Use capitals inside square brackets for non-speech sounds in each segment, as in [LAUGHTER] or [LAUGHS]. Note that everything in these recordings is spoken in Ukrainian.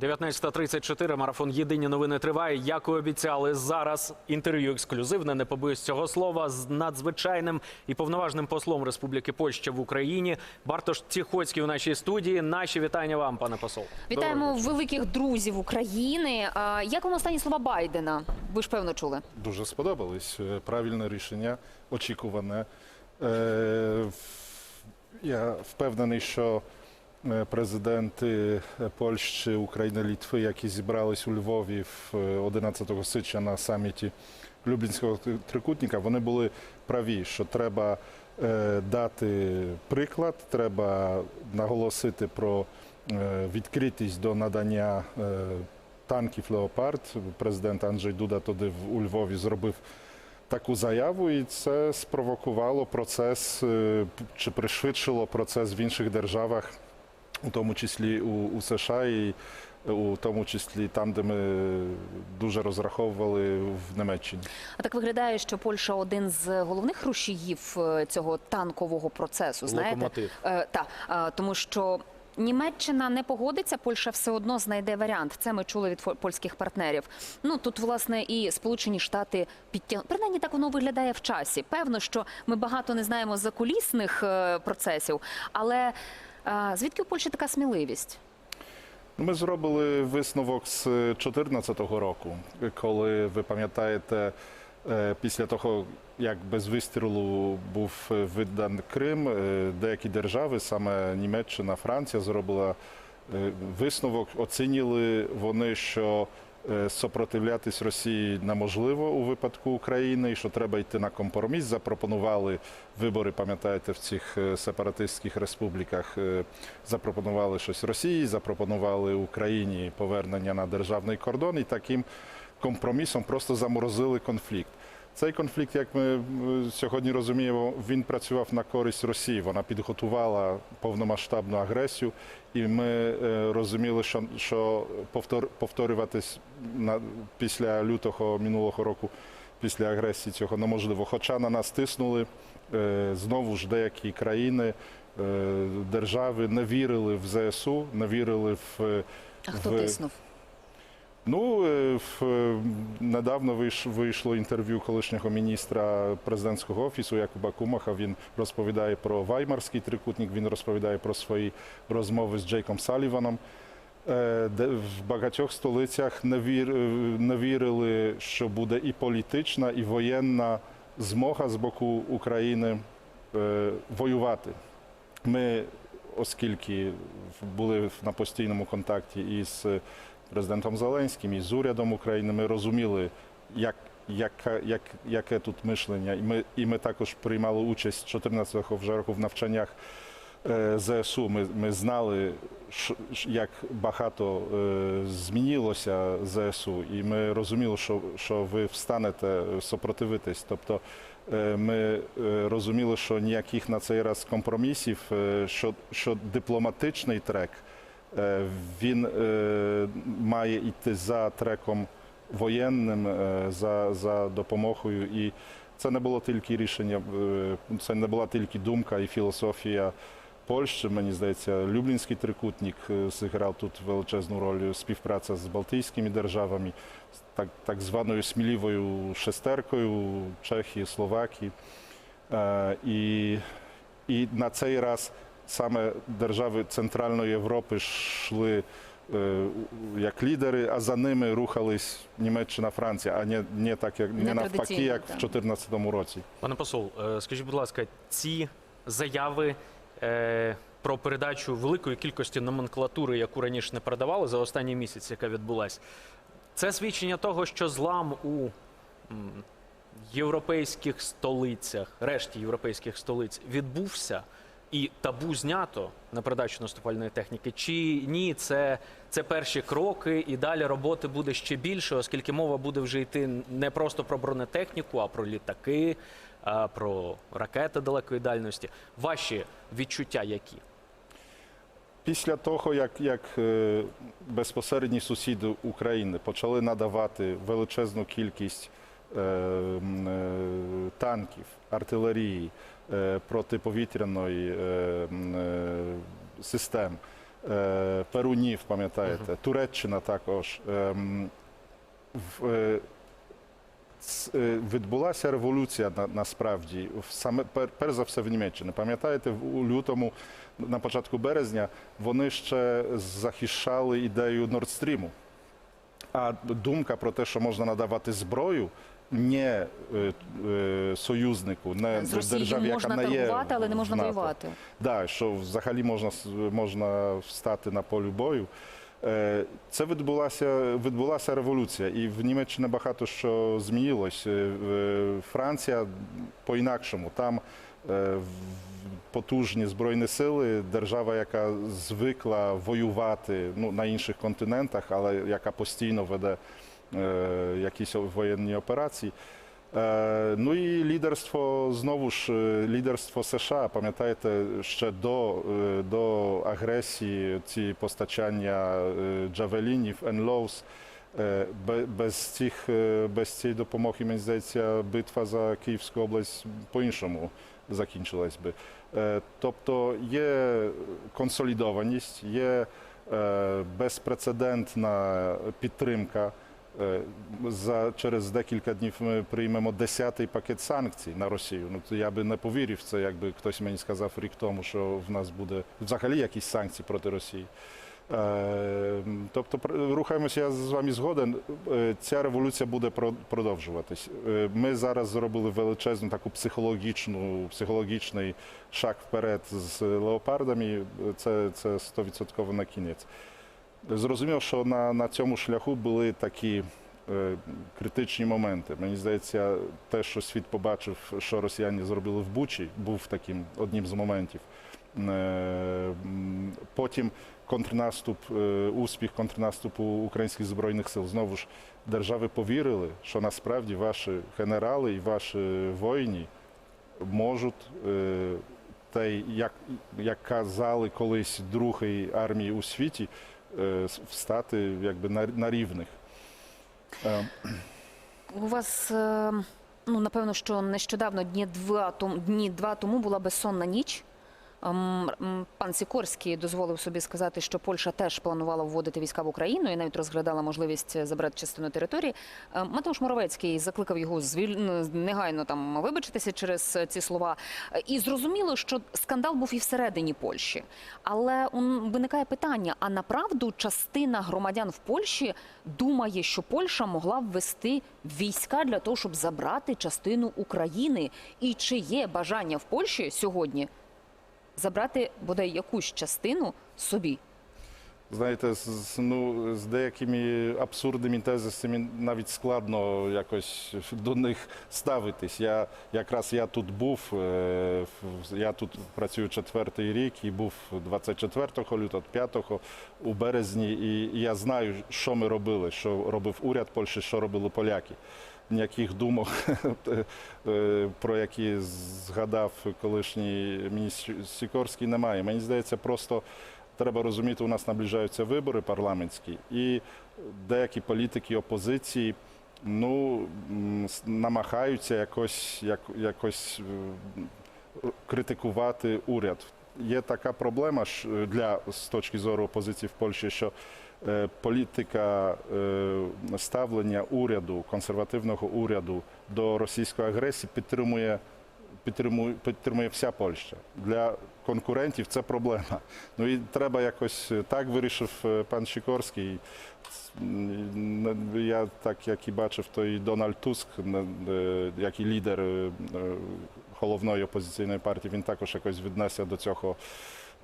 19.34, марафон Єдині новини триває. Як і обіцяли, зараз інтерв'ю ексклюзивне, не побоюсь цього слова, з надзвичайним і повноважним послом Республіки Польща в Україні. Бартош Ціхоцький у нашій студії. Наші вітання вам, пане посол. Вітаємо великих друзів України. Як вам останні слова Байдена? Ви ж певно чули. Дуже сподобались. Е, Правильне рішення, очікуване. Е, Я впевнений, що е, президенти Польщі, України, Літви, які зібрались у Львові в е, 11 січня на саміті Люблінського трикутника, вони були праві, що треба е, дати приклад, треба наголосити про е, відкритість до надання е, танків Леопард. Президент Анджей Дуда туди в- у Львові зробив таку заяву, і це спровокувало процес е, чи пришвидшило процес в інших державах, у тому числі у, у США і у тому числі там, де ми дуже розраховували в Німеччині. А так виглядає, що Польща один з головних рушіїв е, цього танкового процесу. Знаєте, Локомотив. Е, та е, тому що. Німеччина не погодиться, Польща все одно знайде варіант. Це ми чули від польських партнерів. Ну тут власне і Сполучені Штати підтягнули. Принаймні так воно виглядає в часі. Певно, що ми багато не знаємо закулісних е, процесів, але е, звідки у Польщі така сміливість? Ну, Ми зробили висновок з 2014 року, коли ви пам'ятаєте, е, після того, як без вистрілу був е, видан Крим, е, деякі держави, саме Німеччина, Франція, зробила е, висновок. Оцінили вони, що е, сопротивлятись Росії неможливо у випадку України, і що треба йти на компроміс. Запропонували вибори, пам'ятаєте, в цих е, сепаратистських республіках. е, Запропонували щось Росії, запропонували Україні повернення на державний кордон, і таким компромісом просто заморозили конфлікт. Цей конфлікт, як ми е, сьогодні розуміємо, він працював на користь Росії. Вона підготувала повномасштабну агресію, і ми е, розуміли, що, що повтор, повторюватись на, після лютого минулого року, після агресії цього неможливо. Хоча на нас тиснули е, знову ж деякі країни, держави не вірили в ЗСУ, не вірили в. А хто в- тиснув? Ну, е, е, недавно вийшло інтерв'ю колишнього міністра президентського офісу Якуба Кумаха. Він розповідає про Ваймарський трикутник, він розповідає про свої розмови з Джейком Саліваном. Е, Де в багатьох столицях не, вір, не вірили, що буде і політична, і воєнна змога з боку України воювати. Ми, оскільки були на постійному контакті із президентом Зеленським і з урядом України, ми розуміли, як, яка- як, яке тут мишлення. І ми, і ми також приймали участь 14-го вже року в навчаннях е, ЗСУ. Ми, ми знали, що- як багато е, змінилося ЗСУ, і ми розуміли, що, що ви встанете супротивитись. Тобто е, ми е, розуміли, що ніяких на цей раз компромісів, е, що, що дипломатичний трек він е, має йти за треком воєнним, е, за, за допомогою. І це не було тільки рішення, е, це не була тільки думка і філософія Польщі. Мені здається, Люблінський трикутник е, зіграв тут величезну роль співпраця з Балтійськими державами, так, так званою сміливою шестеркою Чехії, Словакії. Е, І, і на цей раз саме держави Центральної Європи йшли е, як лідери, а за ними рухались Німеччина, Франція, а не, не так як не Не навпаки, як в так. 2014 році. Пане посол, е, скажіть, будь ласка, ці заяви е, про передачу великої кількості номенклатури, яку раніше не передавали за останній місяць, яка відбулась, це свідчення того, що злам у європейських столицях, решті європейських столиць відбувся. І табу знято на передачу наступальної техніки, чи ні, це, це перші кроки, і далі роботи буде ще більше, оскільки мова буде вже йти не просто про бронетехніку, а про літаки, а, про ракети далекої дальності. Ваші відчуття які? Після того, як, як е, безпосередні сусіди України почали надавати величезну кількість е, е, танків, артилерії, протиповітряної е, м, е, систем, е, Перунів, пам'ятаєте, Туреччина також. Відбулася революція насправді саме перш за все в Німеччині. Пам'ятаєте, у лютому, на початку березня, вони ще захищали ідею Нордстріму. А думка про те, що можна надавати зброю не е, е, союзнику, не З Росією державі, можна яка не є торгувати, але не можна в НАТО. воювати. Да, що взагалі можна, можна встати на полі бою. Е, Це відбулася, відбулася революція, і в Німеччині багато що змінилось. Франція по-інакшому. Там потужні збройні сили, держава, яка звикла воювати ну, на інших континентах, але яка постійно веде якісь воєнні операції. Е, Ну і лідерство знову ж е, лідерство США. Пам'ятаєте, ще до, е, до агресії ці постачання е, джавелінів, енлоус. Е, Без цих е, без цієї допомоги, мені здається, битва за Київську область по-іншому закінчилась би. Е, Тобто є консолідованість, є е, безпрецедентна підтримка. Е, За через декілька днів ми приймемо десятий пакет санкцій на Росію. Ну я би не повірив це, якби хтось мені сказав рік тому, що в нас буде взагалі якісь санкції проти Росії. Е, Тобто рухаємося, я з вами згоден. Е, Ця революція буде продовжуватись. Ми зараз зробили величезну таку психологічну, психологічний шаг вперед з леопардами. Це, це 100% на кінець. Зрозуміло, що на, на цьому шляху були такі е, критичні моменти. Мені здається, те, що світ побачив, що росіяни зробили в Бучі, був таким одним з моментів. Е, Потім контрнаступ, е, успіх контрнаступу українських збройних сил. Знову ж держави повірили, що насправді ваші генерали і ваші воїни можуть. е, Та як, як казали колись другої армії у світі, встати якби на, на рівних. Е, У вас, е, ну напевно, що нещодавно дні два тому дні два тому була безсонна ніч. Пан Сікорський дозволив собі сказати, що Польща теж планувала вводити війська в Україну і навіть розглядала можливість забрати частину території. Е, Матeusz Моровецький закликав його звіль... негайно там вибачитися через е, ці слова. Е, І зрозуміло, що скандал був і всередині Польщі. Але виникає питання: а направду частина громадян в Польщі думає, що Польща могла ввести війська для того, щоб забрати частину України? І чи є бажання в Польщі сьогодні забрати бодай якусь частину собі? Знаєте, з, ну, з деякими абсурдними тезисами навіть складно якось до них ставитись. Я якраз я тут був, е, я тут працюю четвертий рік і був 24 лютого, 5 у березні, і я знаю, що ми робили, що робив уряд Польщі, що робили поляки. Ніяких думок, [LAUGHS] е, про які згадав колишній міністр Сікорський, немає. Мені здається, просто треба розуміти, у нас наближаються вибори парламентські, і деякі політики опозиції ну, намагаються якось, як, якось е, критикувати уряд. Є така проблема е, для з точки зору опозиції в Польщі, що політика е, ставлення уряду, консервативного уряду до російської агресії підтримує підтримує, підтримує вся Польща. Для конкурентів це проблема. Ну і треба якось е, так вирішив е, пан Сікорський. Я так як і бачив, то і Дональд Туск, е, як і лідер е, е, головної опозиційної партії, він також якось віднесся до цього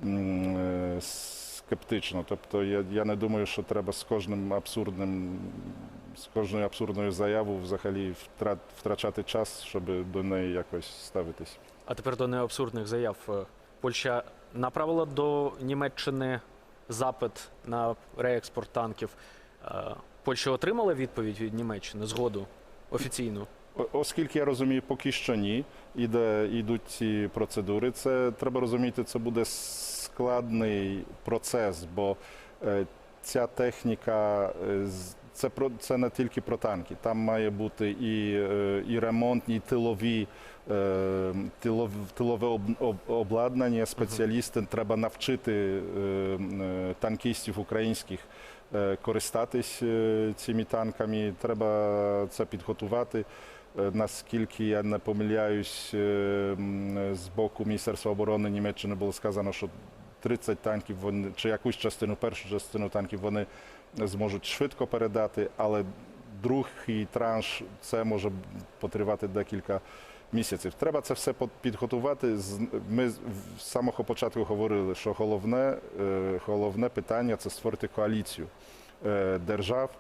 е, скептично. Тобто я, я не думаю, що треба з кожним абсурдним, з кожною абсурдною заявою взагалі втра- втрачати час, щоб до неї якось ставитись. А тепер до неабсурдних заяв. Е, Польща направила до Німеччини запит на реекспорт танків. Е, Польща отримала відповідь від Німеччини згоду офіційну. Оскільки я розумію, поки що ні. Іде, йдуть ці процедури. Це треба розуміти, це буде складний процес, бо е, ця техніка е, це про це не тільки про танки. Там має бути і, е, і ремонтні, і тилові. Тилов, тилове об, об, обладнання, спеціалісти треба навчити танкістів українських користатись цими танками. Треба це підготувати. Наскільки я не помиляюсь, з боку Міністерства оборони Німеччини було сказано, що 30 танків вони чи якусь частину, першу частину танків вони зможуть швидко передати, але другий транш це може потривати декілька місяців. Треба це все підготувати. Ми з самого початку говорили, що головне, е, головне питання це створити коаліцію е, держав.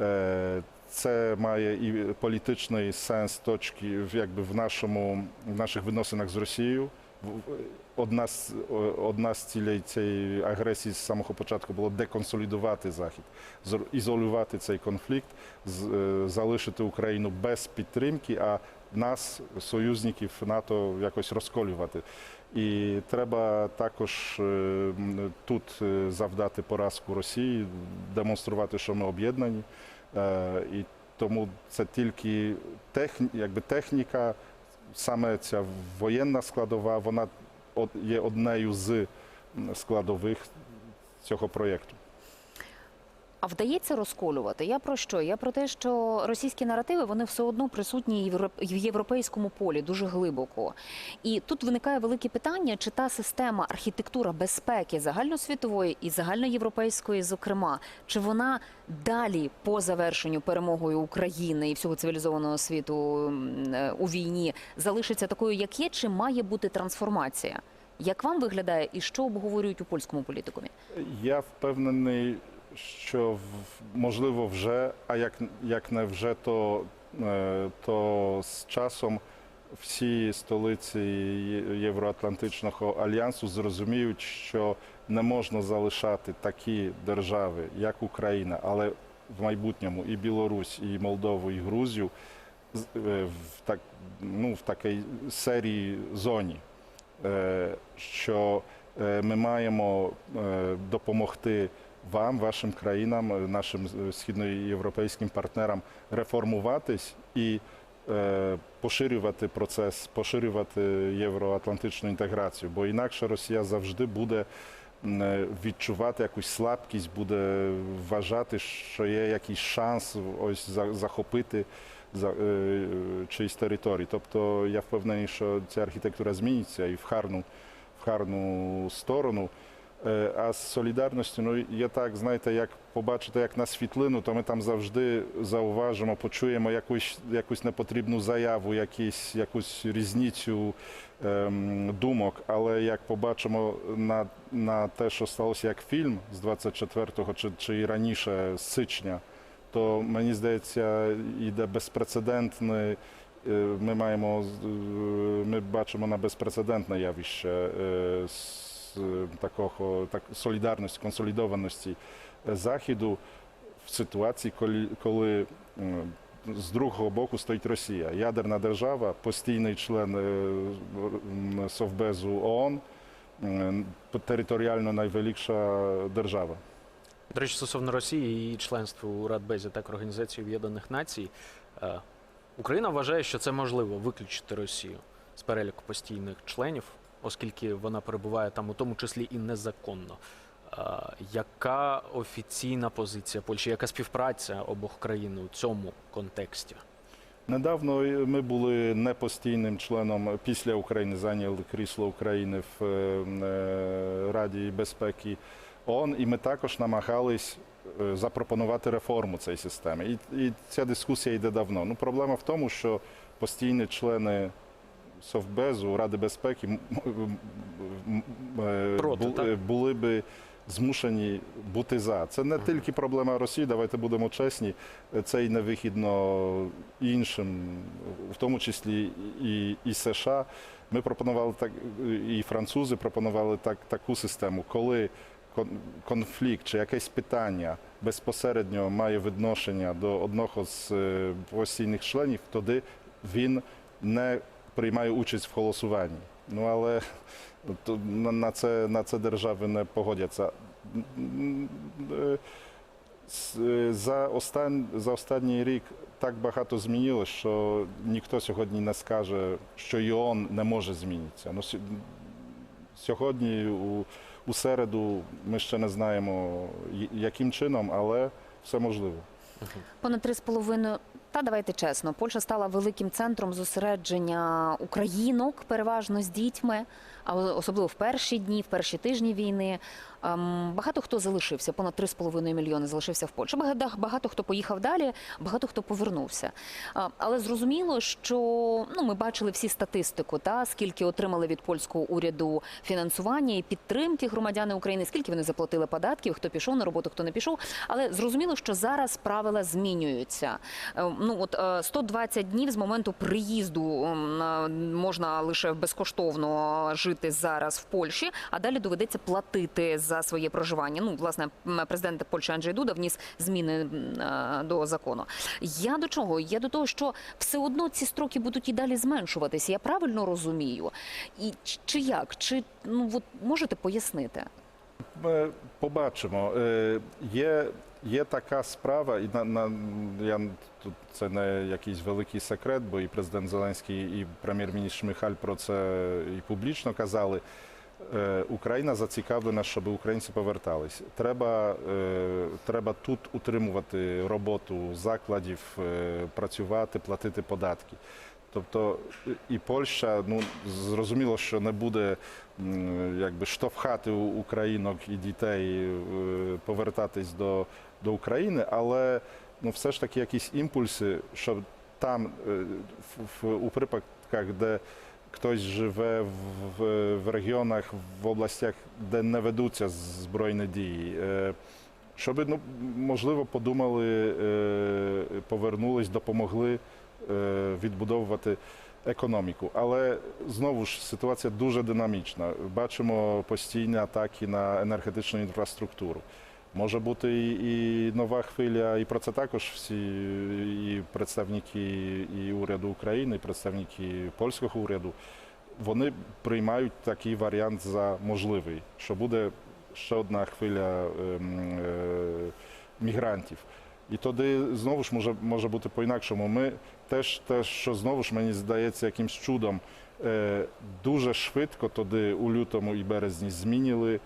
Е, Це має і політичний сенс точки якби в нашому в наших відносинах з Росією. Одна з одна з цілей цієї агресії з самого початку було деконсолідувати захід, ізолювати цей конфлікт, е, залишити Україну без підтримки, а нас, союзників НАТО, якось розколювати. І треба також е, тут е, завдати поразку Росії, демонструвати, що ми об'єднані. І тому це тільки техні, якби техніка, саме ця воєнна складова, вона є однею з складових цього проєкту. А вдається розколювати? Я про що? Я про те, що російські наративи вони все одно присутні в європейському полі дуже глибоко. І тут виникає велике питання, чи та система архітектура безпеки загальносвітової і загальноєвропейської, зокрема, чи вона далі по завершенню перемогою України і всього цивілізованого світу е, у війні залишиться такою, як є, чи має бути трансформація? Як вам виглядає і що обговорюють у польському політикумі? Я впевнений, що можливо вже, а як, як не вже, то, е, то з часом всі столиці Євроатлантичного альянсу зрозуміють, що не можна залишати такі держави, як Україна, але в майбутньому і Білорусь, і Молдову, і Грузію е, в, так, ну, в такій серії зоні. Е, що ми маємо допомогти вам, вашим країнам, е, нашим е, східноєвропейським партнерам реформуватись і е, поширювати процес, поширювати євроатлантичну інтеграцію, бо інакше Росія завжди буде відчувати якусь слабкість, буде вважати, що є якийсь шанс ось за- захопити за чиїсь території. Тобто я впевнений, що ця архітектура зміниться і в гарну, в гарну сторону. Е, А з солідарністю, ну є так, знаєте, як побачите, як на світлину, то ми там завжди зауважимо, почуємо якусь, якусь непотрібну заяву, якісь, якусь різницю ем, думок. Але як побачимо на, на те, що сталося як фільм з 24-го чи, чи і раніше з січня, то мені здається, йде безпрецедентний. е, Ми маємо е, ми бачимо на безпрецедентне явище е, такого так солідарності, консолідованості е, заходу в ситуації, коли, коли з другого боку стоїть Росія, ядерна держава, постійний член е, Совбезу ООН, територіально найвеликша держава. До речі, стосовно Росії і її членства у Радбезі так Організації Об'єднаних Націй, е, Україна вважає, що це можливо виключити Росію з переліку постійних членів, оскільки вона перебуває там, у тому числі і незаконно. Е, Яка офіційна позиція Польщі? Яка співпраця обох країн у цьому контексті? Недавно ми були непостійним членом після України, зайняли крісло України в е, Раді безпеки ООН, і ми також намагались е, запропонувати реформу цієї системи. І, і ця дискусія йде давно. Ну, проблема в тому, що постійні члени Совбезу, Ради безпеки е, Проти, бу- були би змушені бути за. Це не тільки проблема Росії, давайте будемо чесні це й невигідно іншим, в тому числі і, і США. Ми пропонували так, і французи пропонували так, таку систему, коли кон- конфлікт чи якесь питання безпосередньо має відношення до одного з е, постійних членів, тоді він не приймає участь в голосуванні. Ну але на на це, на це держави не погодяться. Е, е, За, остан... за останній рік так багато змінилось, що ніхто сьогодні не скаже, що і ООН не може змінитися. Ну, сьогодні, у, у середу, ми ще не знаємо, яким чином, але все можливо. Понад 3,5, та давайте чесно, Польща стала великим центром зосередження українок, переважно з дітьми, а особливо в перші дні, в перші тижні війни. Ем, Багато хто залишився, понад 3,5 мільйони залишився в Польщі. Багато, хто поїхав далі, багато хто повернувся. Але зрозуміло, що ну ми бачили всі статистику, та скільки отримали від польського уряду фінансування і підтримки громадяни України, скільки вони заплатили податків, хто пішов на роботу, хто не пішов. Але зрозуміло, що зараз правила змінюються. Е, Ну от е, 120 днів з моменту приїзду на- можна лише безкоштовно жити зараз в Польщі, а далі доведеться платити за своє проживання. Ну, власне, президент Польщі Анджей Дуда вніс зміни е, до закону. Я до чого? Я до того, що все одно ці строки будуть і далі зменшуватися. Я правильно розумію? І чи- як? Чи ну от можете пояснити? Ми побачимо. Е, Є, є така справа, і на, на я це не якийсь великий секрет, бо і президент Зеленський, і прем'єр-міністр Шмихаль про це і публічно казали. Е, Україна зацікавлена, щоб українці повертались. Треба, е, треба тут утримувати роботу закладів, е, працювати, платити податки. Тобто і Польща, ну зрозуміло, що не буде якби штовхати українок і дітей повертатись до, до України, але ну все ж таки якісь імпульси, щоб там в, в, у припадках, де хтось живе в, в, в регіонах, в областях, де не ведуться збройні дії. е, Щоб, ну, можливо, подумали, е, повернулись, допомогли е, відбудовувати економіку. Але знову ж ситуація дуже динамічна. Бачимо постійні атаки на енергетичну інфраструктуру. Може бути і, і нова хвиля, і про це також всі і представники і уряду України, і представники польського уряду. Вони приймають такий варіант за можливий, що буде ще одна хвиля ем, е, мігрантів. І тоді знову ж може, може бути по-інакшому. Ми теж, те, що знову ж мені здається якимсь чудом, е, дуже швидко тоді у лютому і березні змінили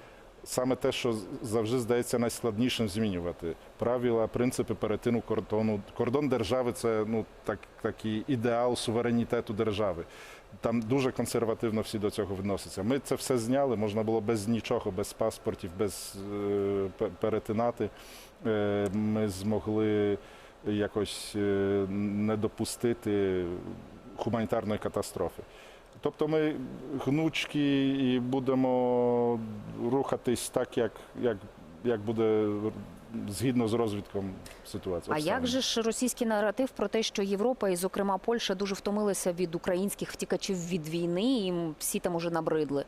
саме те, що завжди здається найскладнішим змінювати. Правила, принципи перетину кордону. Кордон держави це ну, так, такий ідеал суверенітету держави. Там дуже консервативно всі до цього відносяться. Ми це все зняли, можна було без нічого, без паспортів, без е, перетинати. Е, ми змогли якось е, не допустити гуманітарної катастрофи. Тобто ми гнучкі і будемо рухатись так, як, як, як буде згідно з розвитком ситуації. А як же ж російський наратив про те, що Європа і, зокрема, Польща дуже втомилися від українських втікачів від війни, і їм всі там уже набридли?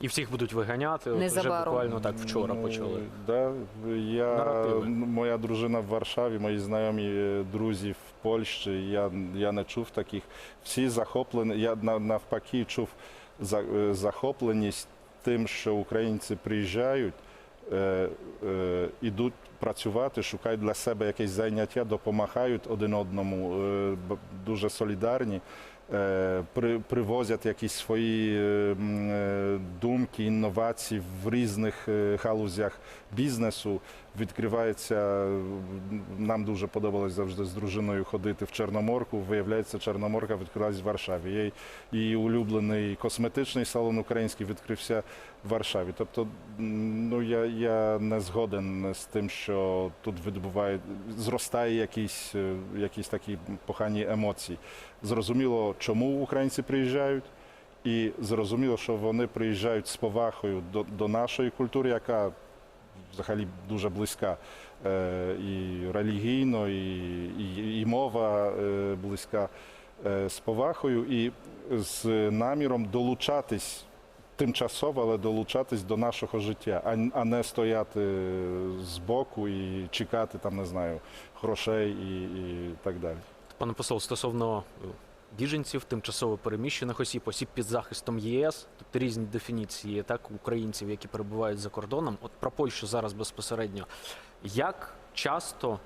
І всіх будуть виганяти. От вже Незабаром. буквально так вчора Ну, почали. Да, я, Наративи. моя дружина в Варшаві, мої знайомі друзі в Польщі. Я, я не чув таких. Всі захоплені. Я навпаки чув е, захопленість тим, що українці приїжджають, е, е, ідуть працювати, шукають для себе якесь заняття, допомагають один одному, дуже солідарні. при, привозять якісь свої думки, інновації в різних галузях бізнесу. Відкривається нам дуже подобалось завжди з дружиною ходити в Чорноморку. Виявляється, Чорноморка відкрилась в Варшаві. Її, улюблений косметичний салон український відкрився в Варшаві. Тобто, ну я, я не згоден з тим, що тут відбуває, зростає якісь, е, якісь такі погані емоції. Зрозуміло, чому українці приїжджають, і зрозуміло, що вони приїжджають з повагою до, до нашої культури, яка взагалі дуже близька е, і релігійно, і, і, і мова е, близька е, з повагою і з наміром долучатись тимчасово, але долучатись до нашого життя, а, не стояти збоку і чекати там, не знаю, грошей і, і так далі. Пане посол, стосовно біженців, тимчасово переміщених осіб, осіб під захистом ЄС, тобто різні дефініції, так українців, які перебувають за кордоном. От про Польщу зараз безпосередньо. Як часто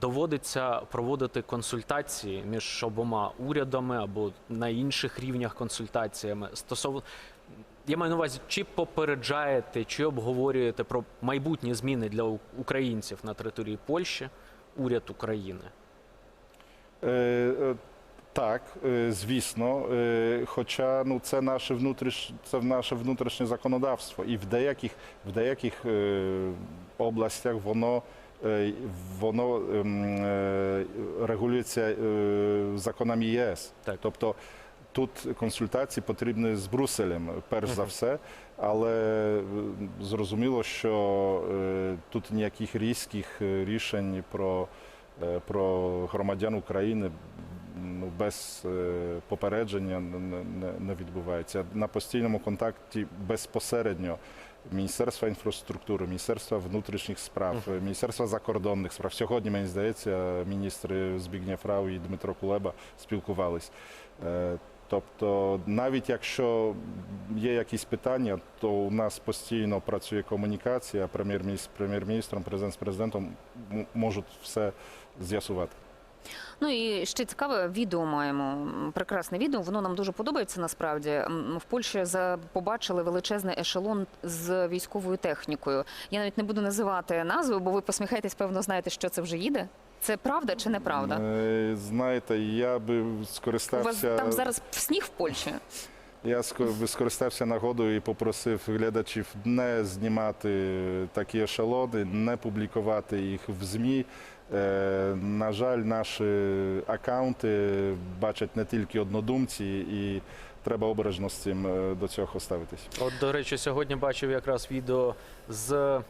доводиться проводити консультації між обома урядами або на інших рівнях консультаціями стосовно. Я маю на увазі, чи попереджаєте, чи обговорюєте про майбутні зміни для українців на території Польщі уряд України? Так, е, звісно. Е, Хоча ну, це наше внутріш, це наше внутрішнє законодавство, і в деяких, в деяких е, областях воно, воно ем, регулюється законами ЄС. Так. Тобто тут консультації потрібні з Брюсселем, перш за все, але зрозуміло, що тут ніяких різких рішень про, про громадян України ну, без е, попередження не, відбувається. На постійному контакті безпосередньо Міністерства інфраструктури, Міністерства внутрішніх справ, Міністерства закордонних справ. Сьогодні, мені здається, міністри Збігнєв Рау і Дмитро Кулеба спілкувались. Е, Тобто, навіть якщо є якісь питання, то у нас постійно працює комунікація, прем'єр-міністр прем'єр-міністром, президент з президентом можуть все з'ясувати. Ну і ще цікаве відео маємо. Прекрасне відео. Воно нам дуже подобається. Насправді в Польщі побачили величезний ешелон з військовою технікою. Я навіть не буду називати назви, бо ви посміхаєтесь, певно, знаєте, що це вже їде. Це правда чи неправда? Е, Знаєте, я би У вас скористався. там зараз сніг в Польщі. Я скористався нагодою і попросив глядачів не знімати такі ешелони, не публікувати їх в ЗМІ. Е, на жаль, наші акаунти бачать не тільки однодумці, і треба обережно з цим е, до цього ставитись. От, до речі, сьогодні бачив якраз відео з е,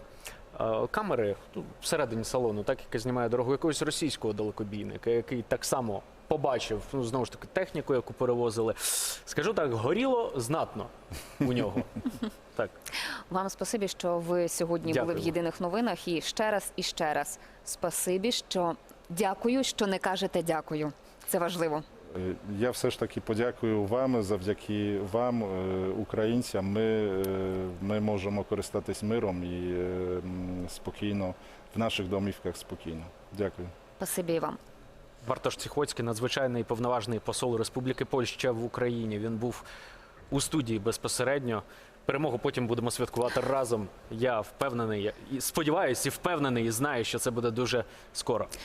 камери ну, всередині салону, так яка знімає дорогу якогось російського далекобійника, який так само побачив ну, знову ж таки техніку, яку перевозили. Скажу так, горіло знатно у нього. [LAUGHS] Так. Вам спасибі, що ви сьогодні були в єдиних новинах. І ще раз і ще раз спасибі, що дякую, що не кажете дякую. Це важливо. Е, Я все ж таки подякую вам. Завдяки вам, е, українцям, ми, е, ми можемо користатись миром і спокійно в наших домівках спокійно. Дякую. Спасибі і вам. Бартош Ціхоцький, надзвичайний повноважний посол Республіки Польща в Україні. Він був у студії безпосередньо. Перемогу потім будемо святкувати разом. Я впевнений, і сподіваюся, і впевнений, і знаю, що це буде дуже скоро.